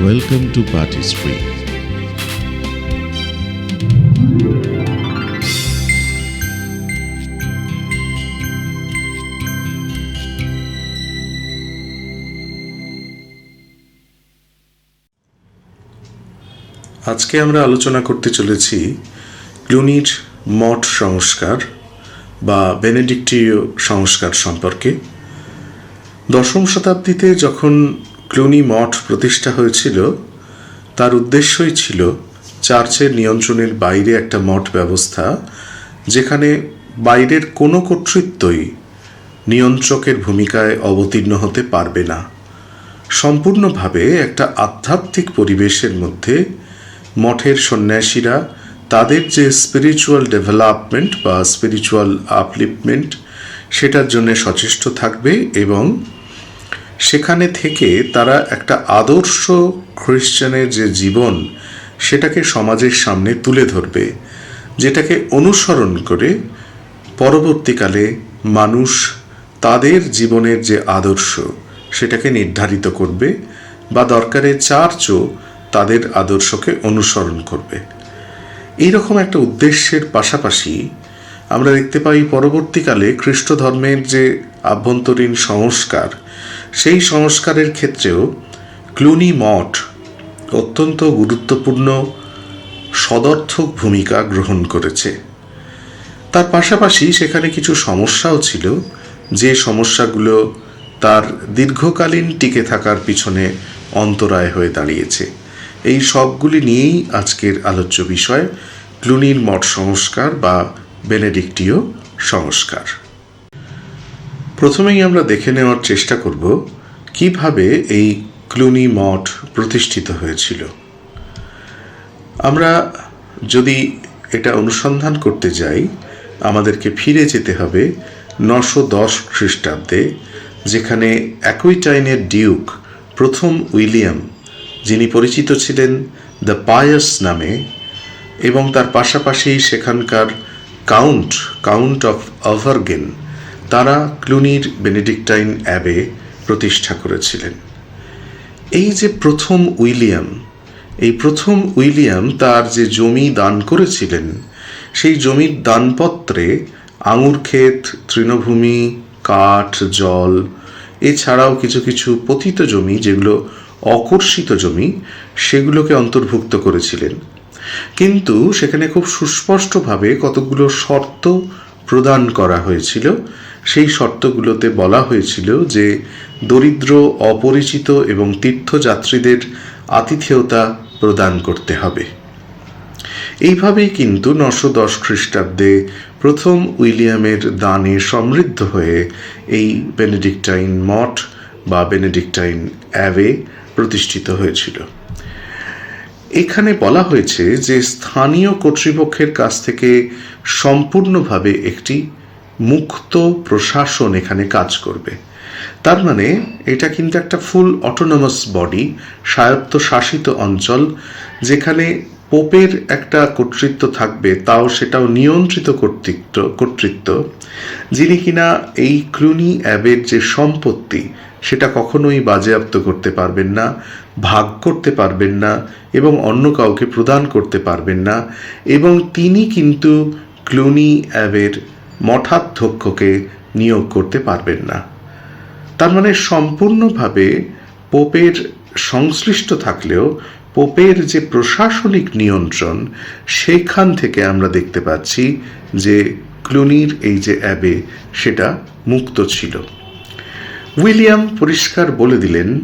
Welcome to Party Street. আজকে আমরা আলোচনা করতে চলেছি ক্লুনির মঠ সংস্কার বা বেনেডিক্টীয় সংস্কার সম্পর্কে দশম শতাব্দীতে যখন ক্লুনি মঠ প্রতিষ্ঠা হয়েছিল, তার উদ্দেশ্যই ছিল চার্চের নিয়ন্ত্রণের বাইরে একটা মঠ ব্যবস্থা, যেখানে বাইরের কোনো কর্তৃত্বই নিয়ন্ত্রকের ভূমিকায় অবতীর্ণ হতে পারবে না। সম্পূর্ণভাবে একটা আধ্যাত্মিক পরিবেশের মধ্যে মঠের সন্ন্যাসীরা তাদের যে স্পিরিচুয়াল ডেভেলপমেন্ট বা স্পিরিচুয়াল আপলিপমেন্ট সেটার জন্য সচেষ্ট থাকবে এবং সেখানে থেকে তারা একটা আদর্শ খ্রিশ্চানের যে জীবন, সেটাকে সমাজের সামনে তুলে ধরবে, যেটাকে অনুসরণ করে পরবর্তীকালে মানুষ তাদের জীবনের যে আদর্শ, সেটাকে নির্ধারিত করবে বা দরকারে চার্চও তাদের আদর্শকে অনুসরণ করবে। এইরকম একটা উদ্দেশ্যের পাশাপাশি আমরা দেখতে পাই পরবর্তীকালে খ্রিস্ট ধর্মের যে আভ্যন্তরীণ সংস্কার সেই সংস্কারের ক্ষেত্রেও ক্লুনি মঠ অত্যন্ত গুরুত্বপূর্ণ সদর্থক ভূমিকা গ্রহণ করেছে। তার পাশাপাশি সেখানে কিছু সমস্যাও ছিল, যে সমস্যাগুলো তার দীর্ঘকালীন টিকে থাকার পিছনে অন্তরায় হয়ে দাঁড়িয়েছে। এই সবগুলি নিয়েই আজকের আলোচ্য বিষয়, ক্লুনির মঠ সংস্কার বা বেনেডিক্টীয় সংস্কার। প্রথমেই আমরা দেখে নেওয়ার চেষ্টা করব কীভাবে এই ক্লুনি মঠ প্রতিষ্ঠিত হয়েছিল। আমরা যদি এটা অনুসন্ধান করতে যাই, আমাদেরকে ফিরে যেতে হবে নশো দশ খ্রিস্টাব্দে, যেখানে অ্যাকুইটাইনের ডিউক প্রথম উইলিয়াম, যিনি পরিচিত ছিলেন দ্য পায়াস নামে, এবং তার পাশাপাশি সেখানকার কাউন্ট কাউন্ট অফ অভারগেন তারা ক্লুনির বেনেডিক্টাইন অ্যাবে প্রতিষ্ঠা করেছিলেন। এই যে প্রথম উইলিয়াম, এই প্রথম উইলিয়াম তার যে জমি দান করেছিলেন, সেই জমির দানপত্রে আঙুর ক্ষেত, তৃণভূমি, কাঠ, জল, এছাড়াও কিছু কিছু পতিত জমি, যেগুলো অকর্ষিত জমি, সেগুলোকে অন্তর্ভুক্ত করেছিলেন। কিন্তু সেখানে খুব সুস্পষ্টভাবে কতগুলো শর্ত প্রদান করা হয়েছিল সেই শর্তগুলোতে বলা হয়েছিল যে দরিদ্র, অপরিচিত এবং তীর্থযাত্রীদের আতিথেয়তা প্রদান করতে হবে। এইভাবেই কিন্তু নশো দশ খ্রিস্টাব্দে প্রথম উইলিয়ামের দানে সমৃদ্ধ হয়ে এই বেনেডিক্টাইন মঠ বা বেনেডিক্টাইন অ্যাবে প্রতিষ্ঠিত হয়েছিল। এখানে বলা হয়েছে যে স্থানীয় কর্তৃপক্ষের কাছ থেকে সম্পূর্ণভাবে একটি মুক্ত প্রশাসন এখানে কাজ করবে। তার মানে এটা কিন্তু একটা ফুল অটোনমাস বডি স্বায়ত্তশাসিত অঞ্চল, যেখানে পোপের একটা কর্তৃত্ব থাকবে, তাও সেটাও নিয়ন্ত্রিত কর্তৃত্ব কর্তৃত্ব, যিনি কিনা এই ক্লুনি অ্যাবের যে সম্পত্তি, সেটা কখনোই বাজেয়াপ্ত করতে পারবেন না, ভাগ করতে পারবেন না, এবং অন্য কাউকে প্রদান করতে পারবেন না, এবং তিনি কিন্তু ক্লুনি অ্যাবের মঠাধ্যক্ষকে নিয়োগ করতে পারবেন না। তার মানে সম্পূর্ণভাবে পোপের সংশ্লিষ্ট থাকলেও পোপের যে প্রশাসনিক নিয়ন্ত্রণ সেখান থেকে আমরা দেখতে পাচ্ছি যে ক্লুনির এই যে অ্যাবে সেটা মুক্ত ছিল। উইলিয়াম পরিষ্কার বলে দিলেন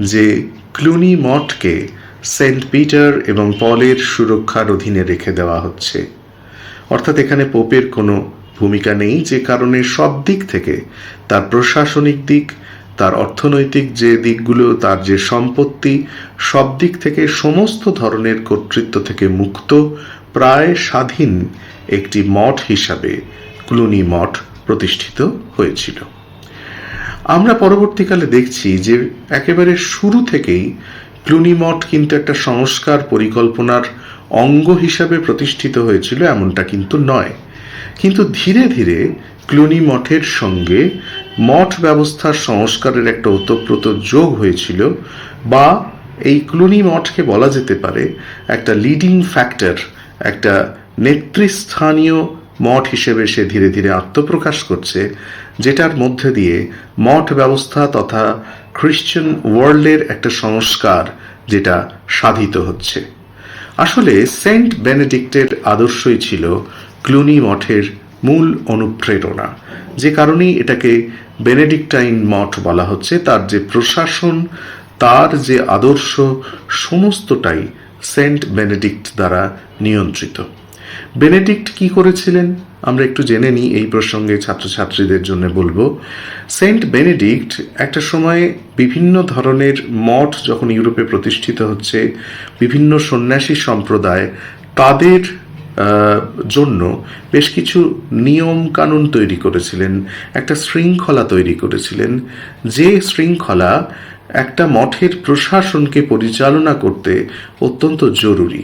যে ক্লুনি মঠকে সেন্ট পিটার এবং পলের সুরক্ষার অধীনে রেখে দেওয়া হচ্ছে। অর্থাৎ এখানে পোপের কোনো ভূমিকা নেই যে কারণে সব দিক থেকে তার প্রশাসনিক দিক, তার অর্থনৈতিক যে দিকগুলো, তার যে সম্পত্তি, সব দিক থেকে সমস্ত ধরনের কর্তৃত্ব থেকে মুক্ত, প্রায় স্বাধীন একটি মঠ হিসাবে ক্লুনি মঠ প্রতিষ্ঠিত হয়েছিল। আমরা পরবর্তীকালে দেখছি যে একেবারে শুরু থেকেই ক্লুনি মঠ কিন্তু একটা সংস্কার পরিকল্পনার অঙ্গ হিসাবে প্রতিষ্ঠিত হয়েছিল, এমনটা কিন্তু নয়। কিন্তু ধীরে ধীরে ক্লুনি মঠের সঙ্গে মঠ ব্যবস্থার সংস্কারের একটা ওতপ্রোত যোগ হয়েছিল বা এই ক্লুনি মঠকে বলা যেতে পারে একটা লিডিং ফ্যাক্টর একটা নেতৃস্থানীয় মঠ হিসেবে সে ধীরে ধীরে আত্মপ্রকাশ করছে, যেটার মধ্যে দিয়ে মঠ ব্যবস্থা তথা খ্রিশ্চান ওয়ার্ল্ডের একটা সংস্কার যেটা সাধিত হচ্ছে। আসলে সেন্ট বেনেডিক্টের আদর্শই ছিল ক্লুনি মঠের মূল অনুপ্রেরণা। যে কারণেই এটাকে বেনেডিক্টাইন মঠ বলা হচ্ছে, তার যে প্রশাসন, তার যে আদর্শ, সমস্তটাই সেন্ট বেনেডিক্ট দ্বারা নিয়ন্ত্রিত। বেনেডিক্ট কি করেছিলেন? আমরা একটু জেনে নিই, এই প্রসঙ্গে ছাত্রছাত্রীদের জন্য বলব। সেন্ট বেনেডিক্ট একটা সময়ে বিভিন্ন ধরনের মঠ যখন ইউরোপে প্রতিষ্ঠিত হচ্ছে, বিভিন্ন সন্ন্যাসী সম্প্রদায়, তাদের জন্য বেশ কিছু নিয়ম কানুন তৈরি করেছিলেন, একটা শৃঙ্খলা তৈরি করেছিলেন। যে শৃঙ্খলা একটা মঠের প্রশাসনকে পরিচালনা করতে অত্যন্ত জরুরি।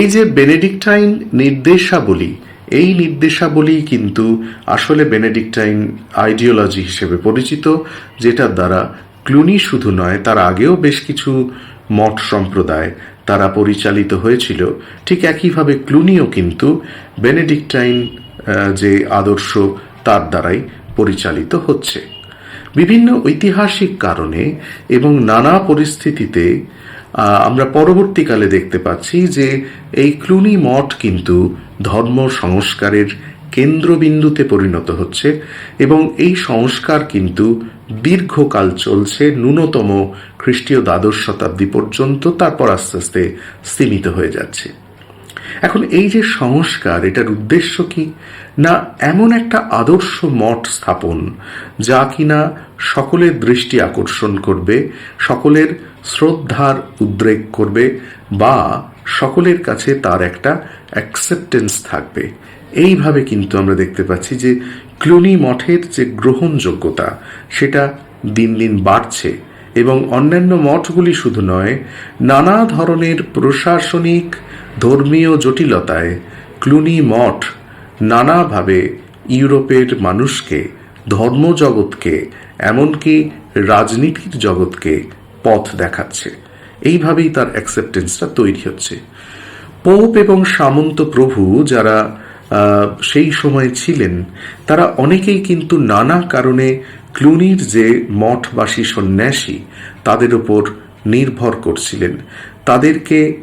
এই যে বেনেডিক্টাইন নির্দেশাবলী, এই নির্দেশাবলী কিন্তু আসলে বেনেডিক্টাইন আইডিওলজি হিসেবে পরিচিত, যেটার দ্বারা ক্লুনি শুধু নয়, তার আগেও বেশ কিছু মঠ সম্প্রদায় তারা পরিচালিত হয়েছিল, ঠিক একইভাবে ক্লুনিও কিন্তু বেনেডিক্টাইন যে আদর্শ তার দ্বারাই পরিচালিত হচ্ছে। বিভিন্ন ঐতিহাসিক কারণে এবং নানা পরিস্থিতিতে আমরা পরবর্তীকালে দেখতে পাচ্ছি যে এই ক্লুনি মঠ কিন্তু ধর্ম সংস্কারের কেন্দ্রবিন্দুতে পরিণত হচ্ছে এবং এই সংস্কার কিন্তু দীর্ঘকাল চলছে, ন্যূনতম খ্রিস্টীয় দ্বাদশ শতাব্দী পর্যন্ত, তারপর আস্তে আস্তে সীমিত হয়ে যাচ্ছে। এখন এই যে সংস্কার, এটার উদ্দেশ্য কি? না এমন একটা আদর্শ মঠ স্থাপন, যা কিনা সকলের দৃষ্টি আকর্ষণ করবে, সকলের শ্রদ্ধার উদ্রেক করবে, বা সকলের কাছে তার একটা অ্যাকসেপ্টেন্স থাকবে? এইভাবে কিন্তু আমরা দেখতে পাচ্ছি যে ক্লুনি মঠের যে গ্রহণযোগ্যতা, সেটা দিন দিন বাড়ছে এবং অন্যান্য মঠগুলি শুধু নয়, নানা ধরনের প্রশাসনিক, ধর্মীয় জটিলতায় ক্লুনি মঠ নানাভাবে ইউরোপের মানুষকে, ধর্মজগৎকে, এমনকি রাজনীতির জগৎকে পথ দেখাচ্ছে। এইভাবেই তার অ্যাকসেপ্টেন্সটা তৈরি হচ্ছে। পোপ এবং সামন্ত প্রভু যারা সেই সময় ছিলেন। তারা অনেকেই কিন্তু নানা কারণে ক্লুনির যে মঠবাসী সন্ন্যাসী, তাদের উপর নির্ভর করছিলেন। তাদেরকে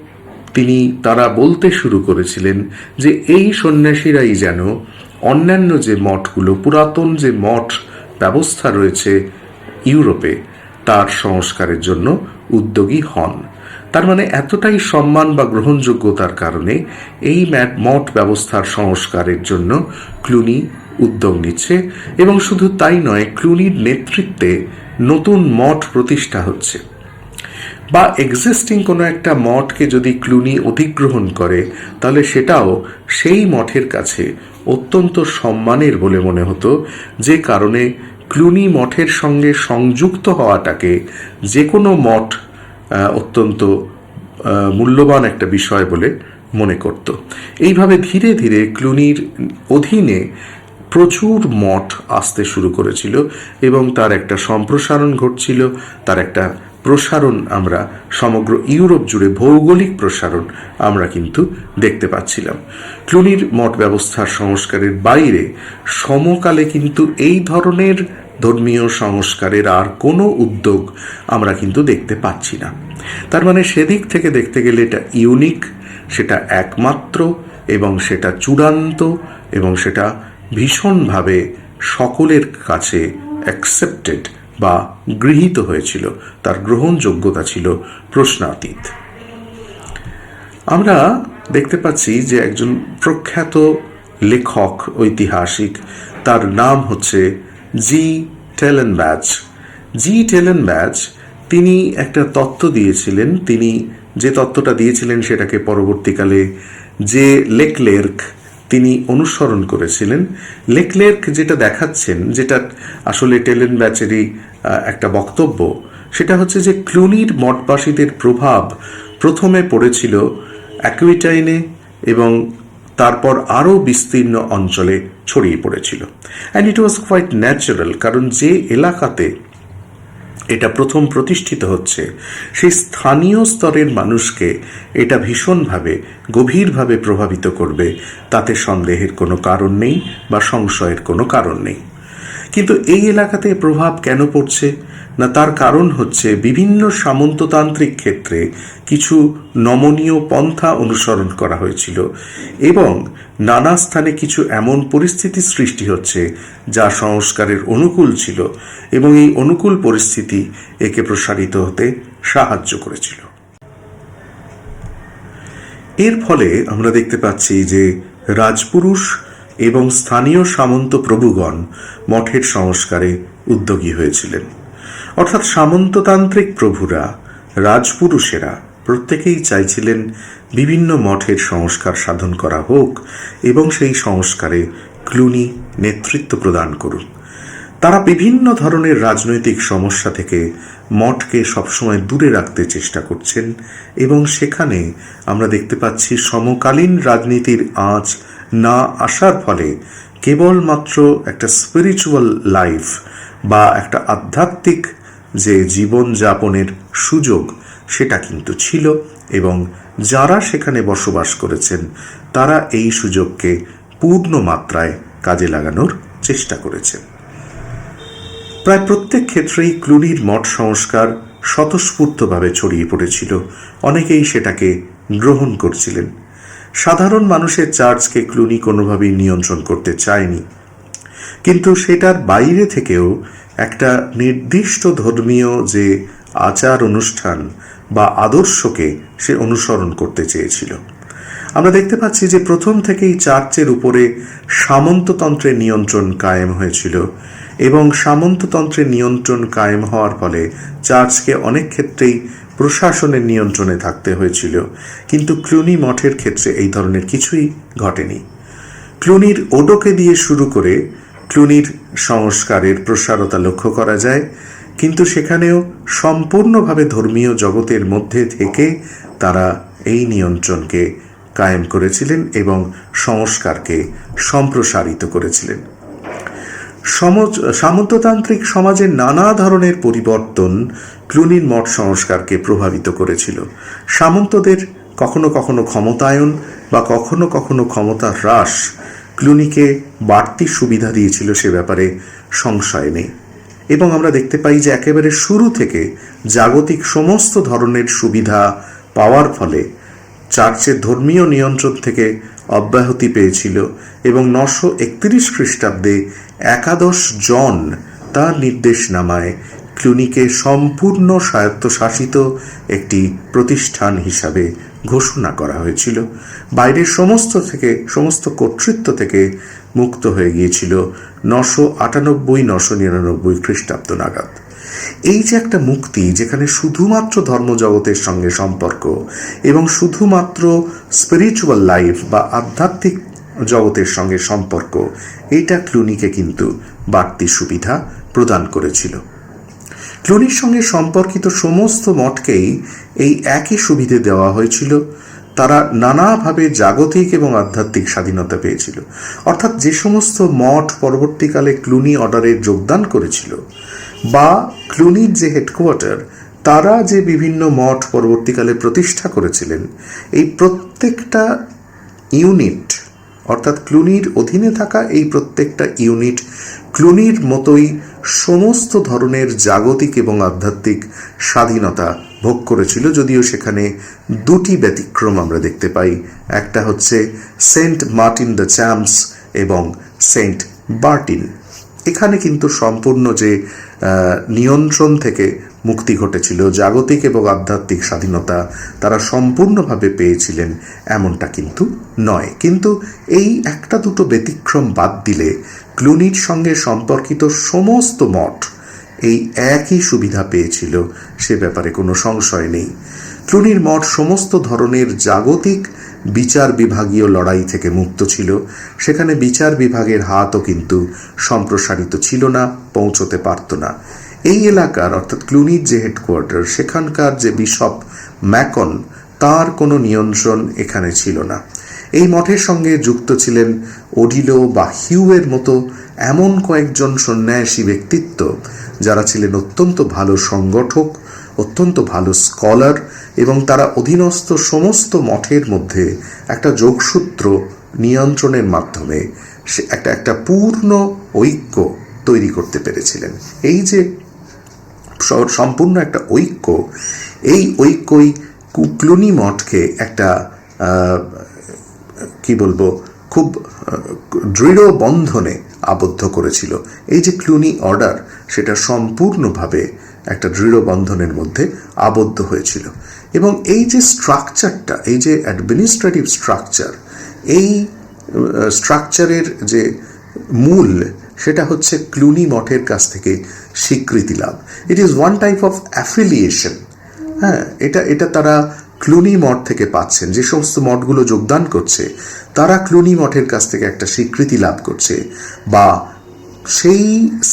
তিনি, তারা বলতে শুরু করেছিলেন যে, এই সন্ন্যাসীরাই যেন অন্যান্য যে মঠগুলো, পুরাতন যে মঠ ব্যবস্থা রয়েছে ইউরোপে, তার সংস্কারের জন্য উদ্যোগী হন। তার মানে এতটাই সম্মান বা গ্রহণযোগ্যতার কারণে এই মঠ ব্যবস্থার সংস্কারের জন্য ক্লুনি উদ্যোগ নিচ্ছে এবং শুধু তাই নয়, ক্লুনির নেতৃত্বে নতুন মঠ প্রতিষ্ঠা হচ্ছে। বা এক্সিস্টিং কোনো একটা মঠকে যদি ক্লুনি অধিগ্রহণ করে, তাহলে সেটাও সেই মঠের কাছে অত্যন্ত সম্মানের বলে মনে হতো, যে কারণে ক্লুনি মঠের সঙ্গে সংযুক্ত হওয়াটাকে যে কোনো মঠ অত্যন্ত মূল্যবান একটা বিষয় বলে মনে করত। এইভাবে ধীরে ধীরে ক্লুনির অধীনে প্রচুর মঠ আসতে শুরু করেছিল এবং তার একটা সম্প্রসারণ ঘটছিল, তার একটা প্রসারণ আমরা সমগ্র ইউরোপ জুড়ে ভৌগোলিক প্রসারণ আমরা কিন্তু দেখতে পাচ্ছিলাম। ক্লুনির মঠ ব্যবস্থার সংস্কারের বাইরে সমকালে কিন্তু এই ধরনের ধর্মীয় সংস্কারের আর কোনো উদ্যোগ আমরা কিন্তু দেখতে পাচ্ছি না। তার মানে সেদিক থেকে দেখতে গেলে এটা ইউনিক সেটা একমাত্র এবং সেটা চূড়ান্ত এবং সেটা ভীষণভাবে সকলের কাছে অ্যাকসেপ্টেড বা গৃহীত হয়েছিল। তার গ্রহণযোগ্যতা ছিল প্রশ্নাতীত। আমরা দেখতে পাচ্ছি যে একজন প্রখ্যাত লেখক, ঐতিহাসিক, তার নাম হচ্ছে জি টেলেন ব্যাচ জি টেলেন ব্যাচ তিনি একটা তত্ত্ব দিয়েছিলেন। তিনি যে তত্ত্বটা দিয়েছিলেন সেটাকে পরবর্তীকালে যে লেকলের্ক তিনি অনুসরণ করেছিলেন। লেকলের্ক যেটা দেখাচ্ছেন, যেটা আসলে টেলেন ব্যাচেরই একটা বক্তব্য, সেটা হচ্ছে যে ক্লুনির মঠবাসীদের প্রভাব প্রথমে পড়েছিল অ্যাকুইটাইনে এবং তারপর আরও বিস্তীর্ণ অঞ্চলে ছড়িয়ে পড়েছিল। And it was quite natural কারণ যে এলাকাতে এটা প্রথম প্রতিষ্ঠিত হচ্ছে, সেই স্থানীয় স্তরের মানুষকে এটা ভীষণভাবে, গভীরভাবে প্রভাবিত করবে, তাতে সন্দেহের কোনো কারণ নেই বা সংশয়ের কোনো কারণ নেই। কিন্তু এই এলাকাতে প্রভাব কেন পড়ছে? না তার কারণ হচ্ছে বিভিন্ন সামন্ততান্ত্রিক ক্ষেত্রে কিছু নমনীয় পন্থা অনুসরণ করা হয়েছিল এবং নানা স্থানে কিছু এমন পরিস্থিতি সৃষ্টি হচ্ছে যা সংস্কারের অনুকূল ছিল এবং এই অনুকূল পরিস্থিতি একে প্রসারিত হতে সাহায্য করেছিল। এর ফলে আমরা দেখতে পাচ্ছি যে রাজপুরুষ এবং স্থানীয় সামন্ত প্রভুগণ মঠের সংস্কারে উদ্যোগী হয়েছিলেন। অর্থাৎ সামন্ততান্ত্রিক প্রভুরা, রাজপুরুষেরা প্রত্যেকেই চাইছিলেন বিভিন্ন মঠের সংস্কার সাধন করা হোক এবং সেই সংস্কারে ক্লুনি নেতৃত্ব প্রদান করুন। তারা বিভিন্ন ধরনের রাজনৈতিক সমস্যা থেকে মঠকে সবসময় দূরে রাখতে চেষ্টা করছেন এবং সেখানে আমরা দেখতে পাচ্ছি সমকালীন রাজনীতির আঁচ না আসার ফলে কেবলমাত্র একটা স্পিরিচুয়াল লাইফ বা একটা আধ্যাত্মিক যে জীবন যাপনের সুযোগ সেটা কিন্তু ছিল এবং যারা সেখানে বসবাস করেছেন, তারা এই সুযোগকে পূর্ণ মাত্রায় কাজে লাগানোর চেষ্টা করেছেন। প্রায় প্রত্যেক ক্ষেত্রেই ক্লুনির মঠ সংস্কার স্বতঃস্ফূর্তভাবে ছড়িয়ে পড়েছিল। অনেকেই সেটাকে গ্রহণ করছিলেন। সাধারণ মানুষের চার্চকে ক্লুনি কোনোভাবেই নিয়ন্ত্রণ করতে চায়নি। কিন্তু সেটার বাইরে থেকেও একটা নির্দিষ্ট ধর্মীয় যে আচার অনুষ্ঠান বা আদর্শকে সে অনুসরণ করতে চেয়েছিল। আমরা দেখতে পাচ্ছি যে প্রথম থেকেই চার্চের উপরে সামন্ততন্ত্রের নিয়ন্ত্রণ কায়েম হয়েছিল এবং সামন্ততন্ত্রের নিয়ন্ত্রণ কায়েম হওয়ার ফলে চার্চকে অনেক ক্ষেত্রেই প্রশাসনের নিয়ন্ত্রণে থাকতে হয়েছিল। কিন্তু ক্লুনি মঠের ক্ষেত্রে এই ধরনের কিছুই ঘটেনি। ক্লুনির ওডোকে দিয়ে শুরু করে ক্লুনির সংস্কারের প্রসারতা লক্ষ্য করা যায়, কিন্তু সেখানেও সম্পূর্ণভাবে ধর্মীয় জগতের মধ্যে থেকে তারা এই নিয়ন্ত্রণকে কায়েম করেছিলেন এবং সংস্কারকে সম্প্রসারিত করেছিলেন। সমজ, সামন্ততান্ত্রিক সমাজের নানা ধরনের পরিবর্তন ক্লুনির মঠ সংস্কারকে প্রভাবিত করেছিল। সামন্তদের কখনো কখনো ক্ষমতায়ন বা কখনো কখনো ক্ষমতা হ্রাস ক্লুনিকে বাড়তি সুবিধা দিয়েছিল সে ব্যাপারে সংশয় নেই। এবং আমরা দেখতে পাই যে একেবারে শুরু থেকে জাগতিক সমস্ত ধরনের সুবিধা পাওয়ার ফলে চার্চের ধর্মীয় নিয়ন্ত্রণ থেকে অব্যাহতি পেয়েছিল এবং নশো একত্রিশ খ্রিস্টাব্দে একাদশ জন তার নির্দেশনামায় ক্লুনিকে সম্পূর্ণ স্বায়ত্তশাসিত একটি প্রতিষ্ঠান হিসাবে ঘোষণা করা হয়েছিল। বাইরের সমস্ত থেকে, সমস্ত কর্তৃত্ব থেকে মুক্ত হয়ে গিয়েছিল নশো আটানব্বই, নশো নিরানব্বই খ্রিস্টাব্দ নাগাদ। এই যে একটা মুক্তি যেখানে শুধুমাত্র ধর্মজগতের সঙ্গে সম্পর্ক এবং শুধুমাত্র স্পিরিচুয়াল লাইফ বা আধ্যাত্মিক জগতের সঙ্গে সম্পর্ক, এইটা ক্লুনিকে কিন্তু বাড়তি সুবিধা প্রদান করেছিল। ক্লুনির সঙ্গে সম্পর্কিত সমস্ত মঠকেই এই একই সুবিধে দেওয়া হয়েছিল। তারা নানাভাবে জাগতিক এবং আধ্যাত্মিক স্বাধীনতা পেয়েছিল। অর্থাৎ যে সমস্ত মঠ পরবর্তীকালে ক্লুনি অর্ডারে যোগদান করেছিল বা ক্লুনির যে হেডকোয়ার্টার, তারা যে বিভিন্ন মঠ পরবর্তীকালে প্রতিষ্ঠা করেছিলেন, এই প্রত্যেকটা ইউনিট, অর্থাৎ ক্লুনির অধীনে থাকা এই প্রত্যেকটা ইউনিট ক্লুনির মতোই সমস্ত ধরনের জাগতিক এবং আধ্যাত্মিক স্বাধীনতা ভোগ করেছিল, যদিও সেখানে দুটি ব্যতিক্রম আমরা দেখতে পাই। একটা হচ্ছে সেন্ট মার্টিন দ্য চ্যাম্পস এবং সেন্ট বার্টিন। এখানে কিন্তু সম্পূর্ণ যে নিয়ন্ত্রণ থেকে মুক্তি ঘটেছিল, জাগতিক এবং আধ্যাত্মিক স্বাধীনতা তারা সম্পূর্ণভাবে পেয়েছিলেন এমনটা কিন্তু নয়। কিন্তু এই একটা দুটো ব্যতিক্রম বাদ দিলে ক্লুনির সঙ্গে সম্পর্কিত সমস্ত মঠ এই একই সুবিধা পেয়েছিল, সে ব্যাপারে কোনো সংশয় নেই। ক্লুনির মঠ সমস্ত ধরনের জাগতিক বিচার বিভাগীয় লড়াই থেকে মুক্ত ছিল। সেখানে বিচার বিভাগের হাতও কিন্তু সম্প্রসারিত ছিল না, পৌঁছতে পারত না। এই এলাকার, অর্থাৎ ক্লুনির যে হেডকোয়ার্টার, সেখানকার যে বিশপ ম্যাকন, তার কোনো নিয়ন্ত্রণ এখানে ছিল না। এই মঠের সঙ্গে যুক্ত ছিলেন ওডিলো বা হিউয়ের মতো এমন কয়েকজন সন্ন্যাসী ব্যক্তিত্ব, যারা ছিলেন অত্যন্ত ভালো সংগঠক, অত্যন্ত ভালো স্কলার এবং তারা অধীনস্থ সমস্ত মঠের মধ্যে একটা যোগসূত্র নিয়ন্ত্রণের মাধ্যমে সে একটা একটা পূর্ণ ঐক্য তৈরি করতে পেরেছিলেন। এই যে সম্পূর্ণ একটা ঐক্য, এই ঐক্যই কুকলুনি মঠকে একটা কি বলব, খুব দৃঢ় বন্ধনে আবদ্ধ করেছিল। এই যে ক্লুনি অর্ডার, সেটা সম্পূর্ণভাবে একটা দৃঢ় বন্ধনের মধ্যে আবদ্ধ হয়েছিল। এবং এই যে স্ট্রাকচারটা এই যে অ্যাডমিনিস্ট্রেটিভ স্ট্রাকচার এই স্ট্রাকচারের যে মূল, সেটা হচ্ছে ক্লুনি মঠের কাছ থেকে স্বীকৃতি লাভ। It is one type of affiliation হ্যাঁ এটা এটা তারা ক্লুনি মঠ থেকে পাচ্ছেন, যে সমস্ত মঠগুলো যোগদান করছে, তারা ক্লুনি মঠের কাছ থেকে একটা স্বীকৃতি লাভ করছে বা সেই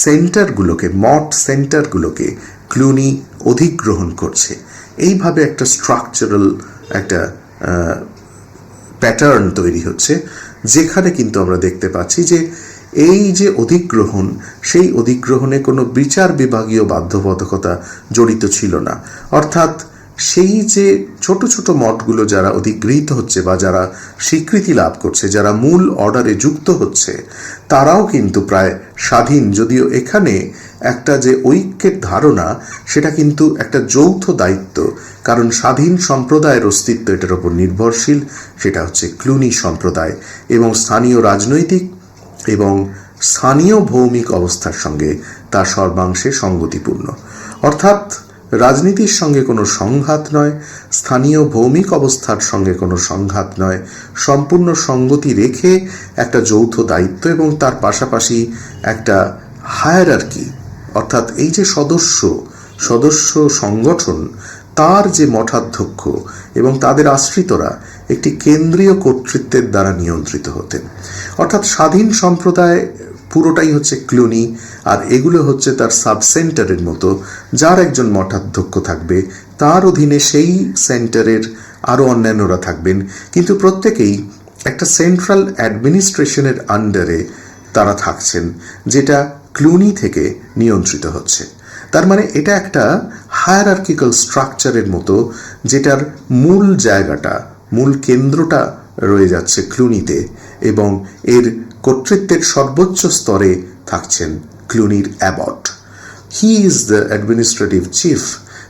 সেন্টারগুলোকে, মঠ সেন্টারগুলোকে ক্লুনি অধিগ্রহণ করছে। এইভাবে একটা স্ট্রাকচারাল একটা প্যাটার্ন তৈরি হচ্ছে, যেখানে কিন্তু আমরা দেখতে পাচ্ছি যে এই যে অধিগ্রহণ, সেই অধিগ্রহণে কোনো বিচার বিভাগীয় বাধ্যবাধকতা জড়িত ছিল না। অর্থাৎ সেই যে ছোট ছোট মঠগুলো যারা অধিগৃহীত হচ্ছে বা যারা স্বীকৃতি লাভ করছে, যারা মূল অর্ডারে যুক্ত হচ্ছে, তারাও কিন্তু প্রায় স্বাধীন। যদিও এখানে একটা যে ঐক্যের ধারণা, সেটা কিন্তু একটা যৌথ দায়িত্ব, কারণ স্বাধীন সম্প্রদায়ের অস্তিত্ব এটার উপর নির্ভরশীল, সেটা হচ্ছে ক্লুনি সম্প্রদায় এবং স্থানীয় রাজনৈতিক এবং স্থানীয় ভৌমিক অবস্থার সঙ্গে তা সর্বাংশে সঙ্গতিপূর্ণ। অর্থাৎ রাজনীতির সঙ্গে কোনো সংঘাত নয়, স্থানীয় ভৌমিক অবস্থার সঙ্গে কোনো সংঘাত নয়। সম্পূর্ণ সঙ্গতি রেখে একটা যৌথ দায়িত্ব এবং তার পাশাপাশি একটা হায়ারার্কি অর্থাৎ এই যে সদস্য সদস্য সংগঠন, তার যে মঠাধ্যক্ষ এবং তাদের আশ্রিতরা একটি কেন্দ্রীয় কর্তৃত্বের দ্বারা নিয়ন্ত্রিত হতেন। অর্থাৎ স্বাধীন সম্প্রদায় পুরোটাই হচ্ছে ক্লুনি, আর এগুলো হচ্ছে তার সাবসেন্টারের মতো, যার একজন মঠাধ্যক্ষ থাকবে, তার অধীনে সেই সেন্টারের আরও অন্যান্যরা থাকবেন। কিন্তু প্রত্যেকেই একটা সেন্ট্রাল অ্যাডমিনিস্ট্রেশনের আন্ডারে তারা থাকছেন, যেটা ক্লুনি থেকে নিয়ন্ত্রিত হচ্ছে। তার মানে এটা একটা হায়ারার্কিক্যাল স্ট্রাকচারের মতো, যেটার মূল জায়গাটা, মূল কেন্দ্রটা রয়ে যাচ্ছে ক্লুনিতে, এবং এর কর্তৃত্বের সর্বোচ্চ স্তরে থাকছেন ক্লুনির abbot. He is the administrative chief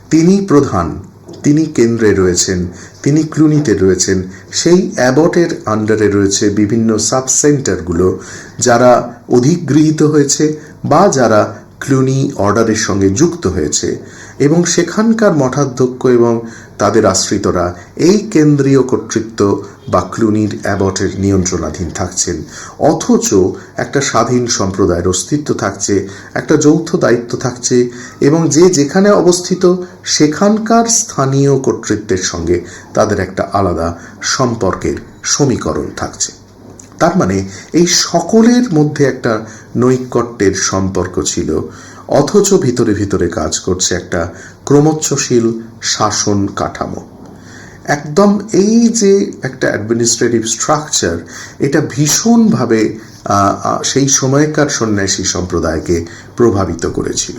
তিনি প্রধান। তিনি কেন্দ্রে রয়েছেন। তিনি ক্লুনিতে রয়েছেন। সেই অ্যাবটের আন্ডারে রয়েছে বিভিন্ন সাব সেন্টারগুলো যারা অধিগৃহীত হয়েছে বা যারা ক্লুনি অর্ডারের সঙ্গে যুক্ত হয়েছে এবং সেখানকার মঠাধ্যক্ষ এবং তাদের আশ্রিতরা এই কেন্দ্রীয় কর্তৃত্ব বা ক্লুনির অ্যাবটের নিয়ন্ত্রণাধীন থাকছেন। অথচ একটা স্বাধীন সম্প্রদায়ের অস্তিত্ব থাকছে, একটা যৌথ দায়িত্ব থাকছে এবং যে যেখানে অবস্থিত সেখানকার স্থানীয় কর্তৃত্বের সঙ্গে তাদের একটা আলাদা সম্পর্কের সমীকরণ থাকছে। তার মানে এই সকলের মধ্যে একটা নৈকট্যের সম্পর্ক ছিল, অথচ ভিতরে ভিতরে কাজ করছে একটা ক্রমোচ্চশীল শাসন কাঠামো। একদম এই যে একটা অ্যাডমিনিস্ট্রেটিভ স্ট্রাকচার এটা ভীষণভাবে সেই সময়কার সন্ন্যাসী সম্প্রদায়কে প্রভাবিত করেছিল।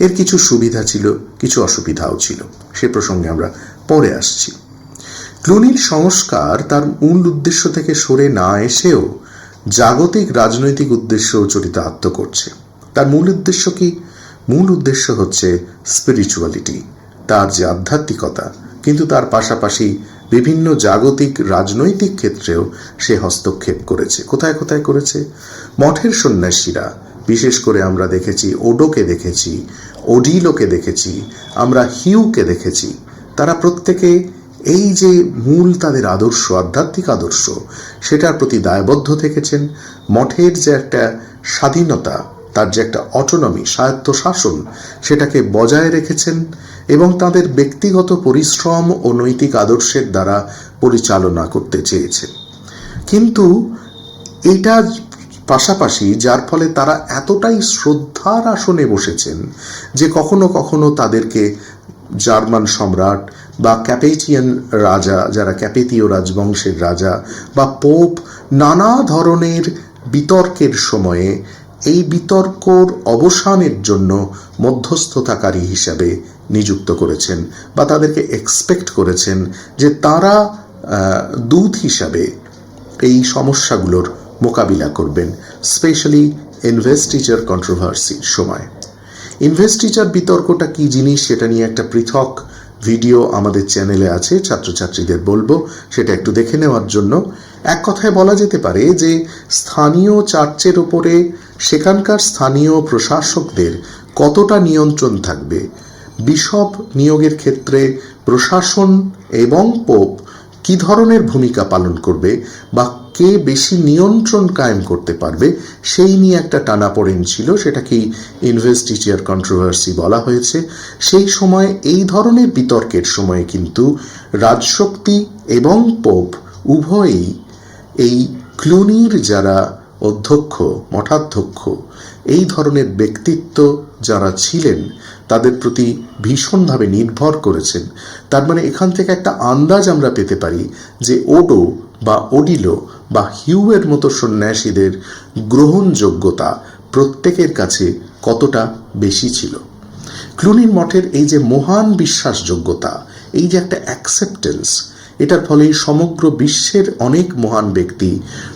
এর কিছু সুবিধা ছিল, কিছু অসুবিধাও ছিল। সে প্রসঙ্গে আমরা পরে আসছি। ক্লুনির সংস্কার তার মূল উদ্দেশ্য থেকে সরে না এসেও জাগতিক রাজনৈতিক উদ্দেশ্য চরিতার্থ করছে। তার মূল উদ্দেশ্য কি? মূল উদ্দেশ্য হচ্ছে স্পিরিচুয়ালিটি তার যে আধ্যাত্মিকতা কিন্তু তার পাশাপাশি বিভিন্ন জাগতিক রাজনৈতিক ক্ষেত্রেও সে হস্তক্ষেপ করেছে। কোথায় কোথায় করেছে? মঠের সন্ন্যাসীরা, বিশেষ করে আমরা দেখেছি ওডোকে দেখেছি, ওডিলোকে দেখেছি, আমরা হিউকে দেখেছি, তারা প্রত্যেকে এই যে মূল তাদের আদর্শ, আধ্যাত্মিক আদর্শ, সেটার প্রতি দায়বদ্ধ থেকেছেন। মঠের যে একটা স্বাধীনতা, তার যে একটা অটোনমি স্বায়ত্ত শাসন সেটাকে বজায় রেখেছেন। এবং তাদের ব্যক্তিগত পরিশ্রম ও নৈতিক আদর্শের দ্বারা পরিচালনা করতে চেয়েছেন কিন্তু এটা পাশাপাশি যার ফলে তারা এতটাই শ্রদ্ধার আসনে বসেছেন যে কখনো কখনো তাদেরকে জার্মান সম্রাট বা ক্যাপেটিয়ান রাজা, যারা ক্যাপেতীয় রাজবংশের রাজা বা পোপ, নানা ধরনের বিতর্কের সময়ে এই বিতর্কর অবসানের জন্য মধ্যস্থতাকারী হিসাবে নিযুক্ত করেছেন বা তাদেরকে এক্সপেক্ট করেছেন যে তারা দূত হিসাবে এই সমস্যাগুলোর মোকাবিলা করবেন স্পেশালি ইনভেস্টিচার কন্ট্রোভার্সির সময়। ইনভেস্টিচার বিতর্কটা কি জিনিস সেটা নিয়ে একটা পৃথক ভিডিও আমাদের চ্যানেলে আছে, ছাত্রছাত্রীদের বলব, সেটা একটু দেখে নেওয়ার জন্য। এক কথায় বলা যেতে পারে যে স্থানীয় চার্চের ওপরে সেখানকার স্থানীয় প্রশাসকদের কতটা নিয়ন্ত্রণ থাকবে বিশপ নিয়োগের ক্ষেত্রে প্রশাসন এবং পোপ কি ধরনের ভূমিকা পালন করবে বা কে বেশি নিয়ন্ত্রণ কায়েম করতে পারবে, সেই নিয়ে একটা টানাপোড়েন ছিল সেটাকেই ইনভেস্টিচার কন্ট্রোভার্সি বলা হয়েছে। সেই সময় এই ধরনের বিতর্কের সময়ে কিন্তু রাজশক্তি এবং পোপ উভয়ই এই ক্লুনির যারা অধ্যক্ষ, মঠাধ্যক্ষ, এই ধরনের ব্যক্তিত্ব যারা ছিলেন তাদের প্রতি ভীষণভাবে নির্ভর করেছেন। তার মানে এখান থেকে একটা আন্দাজ আমরা পেতে পারি যে ওডো বা ওডিলো বা হিউয়ের মতো সন্ন্যাসীদের গ্রহণযোগ্যতা প্রত্যেকের কাছে কতটা বেশি ছিল। ক্লুনির মঠের এই যে মহান বিশ্বাসযোগ্যতা, এই যে একটা অ্যাকসেপ্টেন্স এটার ফলে সমগ্র বিশ্বের অনেক মহান ব্যক্তি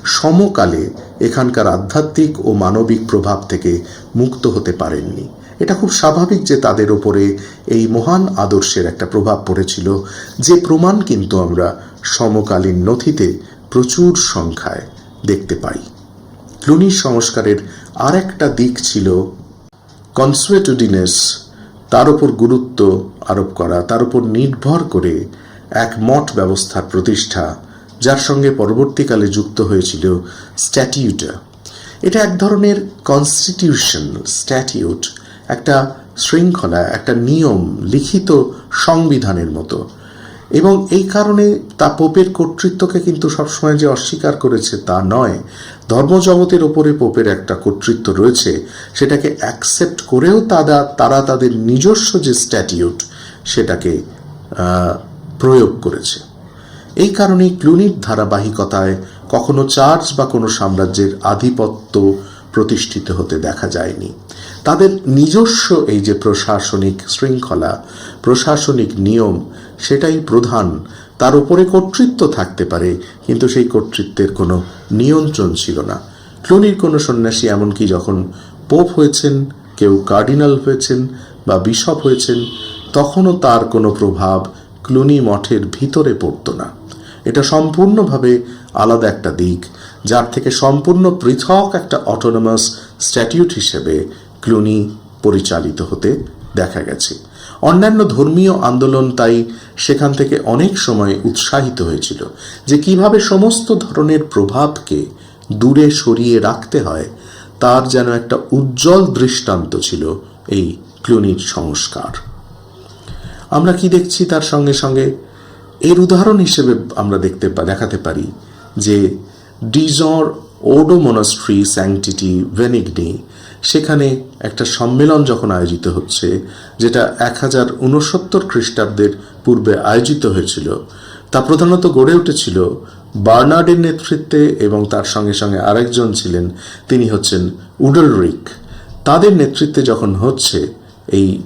সমকালে এখানকার আধ্যাত্মিক ও মানবিক প্রভাব থেকে মুক্ত হতে পারেননি। এটা খুব স্বাভাবিক যে তাদের ওপরে এই মহান আদর্শের একটা প্রভাব পড়েছিল। যে প্রমাণ কিন্তু আমরা সমকালীন নথিতে প্রচুর সংখ্যায় দেখতে পাই। ক্লুনির সংস্কারের আর একটা দিক ছিল কনসুয়েটুডিনেস তার ওপর গুরুত্ব আরোপ করা, তার উপর নির্ভর করে এক মঠ ব্যবস্থার প্রতিষ্ঠা, যার সঙ্গে পরবর্তীকালে যুক্ত হয়েছিল স্ট্যাটিউটা। এটা এক ধরনের কনস্টিটিউশন, স্ট্যাটিউট একটা শৃঙ্খলা, একটা নিয়ম লিখিত সংবিধানের মতো। এবং এই কারণে তা পোপের কর্তৃত্বকে কিন্তু সবসময় যে অস্বীকার করেছে তা নয়। ধর্মজগতের ওপরে পোপের একটা কর্তৃত্ব রয়েছে। সেটাকে অ্যাকসেপ্ট করেও তারা তারা তাদের নিজস্ব যে স্ট্যাটিউট সেটাকে প্রয়োগ করেছে। এই কারণেই ক্লুনির ধারাবাহিকতায় কখনো চার্চ বা কোনো সাম্রাজ্যের আধিপত্য প্রতিষ্ঠিত হতে দেখা যায়নি। তাদের নিজস্ব এই যে প্রশাসনিক শৃঙ্খলা, প্রশাসনিক নিয়ম, সেটাই প্রধান। তার উপরে কর্তৃত্ব থাকতে পারে, কিন্তু সেই কর্তৃত্বের কোনো নিয়ন্ত্রণ ছিল না। ক্লুনির কোনো সন্ন্যাসী এমনকি যখন পোপ হয়েছেন, কেউ কার্ডিনাল হয়েছেন বা বিশপ হয়েছেন, তখনও তার কোনো প্রভাব ক্লুনি মঠের ভিতরে পড়তো না। এটা সম্পূর্ণভাবে আলাদা একটা দিক, যার থেকে সম্পূর্ণ পৃথক একটা অটোনমাস স্ট্যাটিউট হিসেবে ক্লুনি পরিচালিত হতে দেখা গেছে। অন্যান্য ধর্মীয় আন্দোলন তাই সেখান থেকে অনেক সময় উৎসাহিত হয়েছিল যে কীভাবে সমস্ত ধরনের প্রভাবকে দূরে সরিয়ে রাখতে হয়, তার যেন একটা উজ্জ্বল দৃষ্টান্ত ছিল এই ক্লুনির সংস্কার। আমরা কি দেখছি তার সঙ্গে সঙ্গে? এর উদাহরণ হিসেবে আমরা দেখতে দেখাতে পারি যে Dijon Odo monastery sanctity Benigne সেখানে একটা সম্মেলন যখন আয়োজিত হচ্ছে, যেটা এক হাজার উনসত্তর খ্রিস্টাব্দের পূর্বে আয়োজিত হয়েছিল, তা প্রধানত গড়ে উঠেছিল বার্নার্ডের নেতৃত্বে এবং তার সঙ্গে সঙ্গে আরেকজন ছিলেন, তিনি হচ্ছেন উডলরিক। তাদের নেতৃত্বে যখন হচ্ছে এই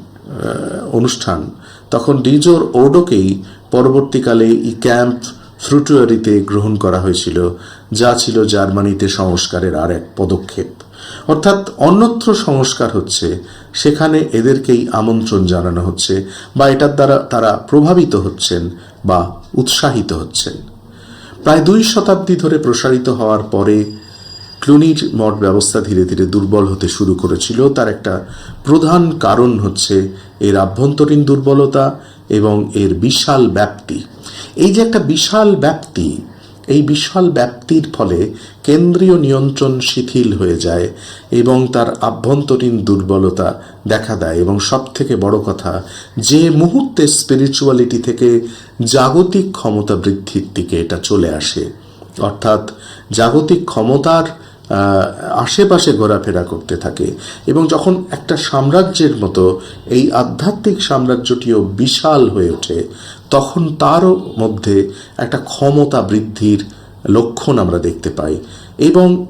অনুষ্ঠান, তখন ডিজোর ওডোকেই পরবর্তীকালে ই ক্যাম্প ফ্রুটুয়ারিতে গ্রহণ করা হয়েছিল, যা ছিল জার্মানিতে সংস্কারের আর এক পদক্ষেপ। অর্থাৎ অন্যত্র সংস্কার হচ্ছে, সেখানে এদেরকেই আমন্ত্রণ জানানো হচ্ছে বা এটার দ্বারা তারা প্রভাবিত হচ্ছেন বা উৎসাহিত হচ্ছেন। প্রায় দুই শতাব্দী ধরে প্রসারিত হওয়ার পরে ক্লুনির মঠ ব্যবস্থা ধীরে ধীরে দুর্বল হতে শুরু করেছিল। তার একটা প্রধান কারণ হচ্ছে এর আভ্যন্তরীণ দুর্বলতা এবং এর বিশাল ব্যাপ্তি। এই যে একটা বিশাল ব্যাপ্তি এই বিশাল ব্যাপ্তির ফলে কেন্দ্রীয় নিয়ন্ত্রণ শিথিল হয়ে যায় এবং তার আভ্যন্তরীণ দুর্বলতা দেখা দেয়। এবং সব থেকে বড় কথা, যে মুহূর্তে স্পিরিচুয়ালিটি থেকে জাগতিক ক্ষমতা বৃদ্ধির দিকে এটা চলে আসে, অর্থাৎ জাগতিক ক্ষমতার আশেপাশে ঘোরাফেরা করতে থাকে এবং যখন একটা সাম্রাজ্যের মতো এই আধ্যাত্মিক সাম্রাজ্যটিও বিশাল হয়ে ওঠে তখন তারও মধ্যে একটা ক্ষমতা বৃদ্ধির লক্ষণ আমরা দেখতে পাই। এবং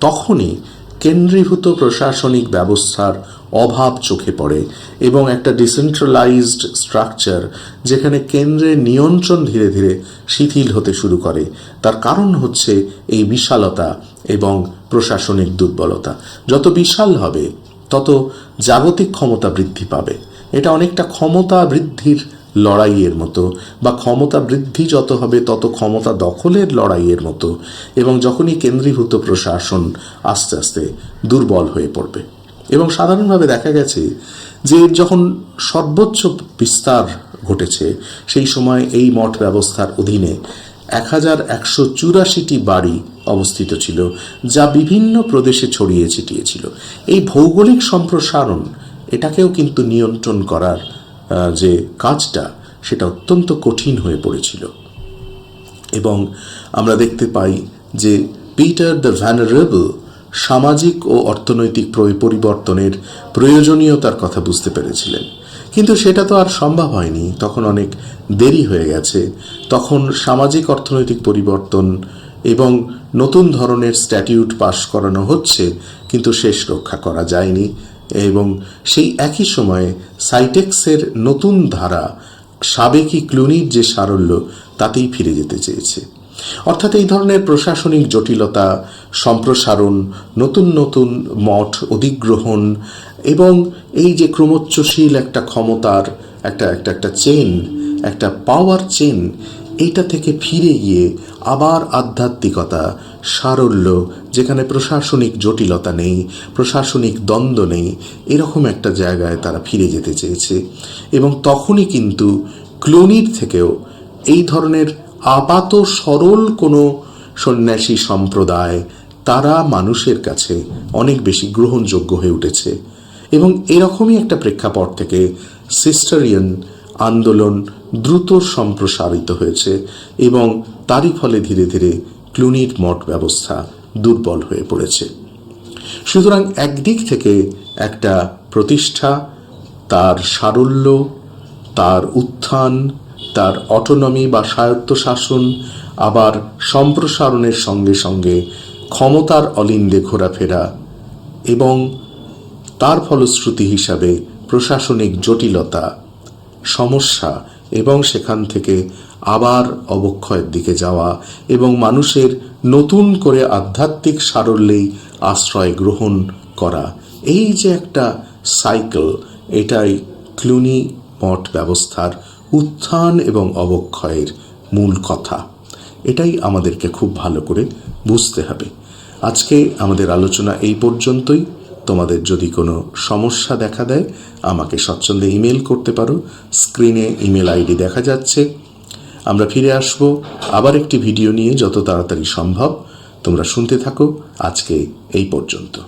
তখনই কেন্দ্রীভূত প্রশাসনিক ব্যবস্থার অভাব চোখে পড়ে এবং একটা ডিসেন্ট্রালাইজড স্ট্রাকচার যেখানে কেন্দ্রের নিয়ন্ত্রণ ধীরে ধীরে শিথিল হতে শুরু করে। তার কারণ হচ্ছে এই বিশালতা এবং প্রশাসনিক দুর্বলতা। যত বিশাল হবে, তত জাগতিক ক্ষমতা বৃদ্ধি পাবে। এটা অনেকটা ক্ষমতা বৃদ্ধির লড়াইয়ের মতো বা ক্ষমতা বৃদ্ধি যত হবে, তত ক্ষমতা দখলের লড়াইয়ের মতো এবং যখনই কেন্দ্রীভূত প্রশাসন আস্তে আস্তে দুর্বল হয়ে পড়বে। এবং সাধারণভাবে দেখা গেছে যে যখন সর্বোচ্চ বিস্তার ঘটেছে, সেই সময় এই মঠ ব্যবস্থার অধীনে এক হাজার একশো চুরাশিটি বাড়ি অবস্থিত ছিল, যা বিভিন্ন প্রদেশে ছড়িয়ে ছিটিয়ে ছিল। এই ভৌগোলিক সম্প্রসারণ, এটাকেও কিন্তু নিয়ন্ত্রণ করার যে কাজটা, সেটা অত্যন্ত কঠিন হয়ে পড়েছিল। এবং আমরা দেখতে পাই যে পিটার দ্য ভ্যানারেবল সামাজিক ও অর্থনৈতিক পরিবর্তনের প্রয়োজনীয়তার কথা বুঝতে পেরেছিলেন। কিন্তু সেটা তো আর সম্ভব হয়নি। তখন অনেক দেরি হয়ে গেছে। তখন সামাজিক অর্থনৈতিক পরিবর্তন এবং নতুন ধরনের স্ট্যাটিউট পাশ করানো হচ্ছে, কিন্তু শেষ রক্ষা করা যায়নি। এবং সেই একই সময়ে সাইটেক্সের নতুন ধারা সাবেকি ক্লুনির যে সারল্য, তাতেই ফিরে যেতে চেয়েছে। অর্থাৎ এই ধরনের প্রশাসনিক জটিলতা, সম্প্রসারণ, নতুন নতুন মঠ অধিগ্রহণ এবং এই যে ক্রমোচ্চশীল একটা ক্ষমতার একটা একটা একটা চেন একটা পাওয়ার চেন এইটা থেকে ফিরে গিয়ে আবার আধ্যাত্মিকতা, সারল্য, যেখানে প্রশাসনিক জটিলতা নেই, প্রশাসনিক দ্বন্দ্ব নেই, এরকম একটা জায়গায় তারা ফিরে যেতে চেয়েছে। এবং তখনই কিন্তু ক্লোনির থেকেও এই ধরনের আপাত সরল কোনো সন্ন্যাসী সম্প্রদায় তারা মানুষের কাছে অনেক বেশি গ্রহণযোগ্য হয়ে উঠেছে। এবং এরকমই একটা প্রেক্ষাপট থেকে সিস্টারিয়ান আন্দোলন দ্রুত সম্প্রসারিত হয়েছে এবং তারই ফলে ধীরে ধীরে ক্লুনির মঠ ব্যবস্থা দুর্বল হয়ে পড়েছে। সুতরাং একদিক থেকে একটা প্রতিষ্ঠা, তার সারল্য, তার উত্থান, তার অটোনমি বা স্বায়ত্তশাসন, আবার সম্প্রসারণের সঙ্গে সঙ্গে ক্ষমতার অলিন্দে ঘোরাফেরা এবং তার ফলশ্রুতি হিসাবে প্রশাসনিক জটিলতা সমস্যা এবং সেখান থেকে আবার অবক্ষয়ের দিকে যাওয়া এবং মানুষের নতুন করে আধ্যাত্মিক সারল্যেই আশ্রয় গ্রহণ করা। এই যে একটা সাইকেল এটাই ক্লুনি মঠ ব্যবস্থার উত্থান এবং অবক্ষয়ের মূল কথা। এটাই আমাদেরকে খুব ভালো করে বুঝতে হবে। আজকে আমাদের আলোচনা এই পর্যন্তই। তোমাদের যদি কোনো সমস্যা দেখা দেয়, আমাকে স্বচ্ছন্দে ইমেল করতে পারো। স্ক্রিনে ইমেল আইডি দেখা যাচ্ছে। আমরা ফিরে আসব আবার একটি ভিডিও নিয়ে যত তাড়াতাড়ি সম্ভব। তোমরা শুনতে থাকো। আজকে এই পর্যন্ত।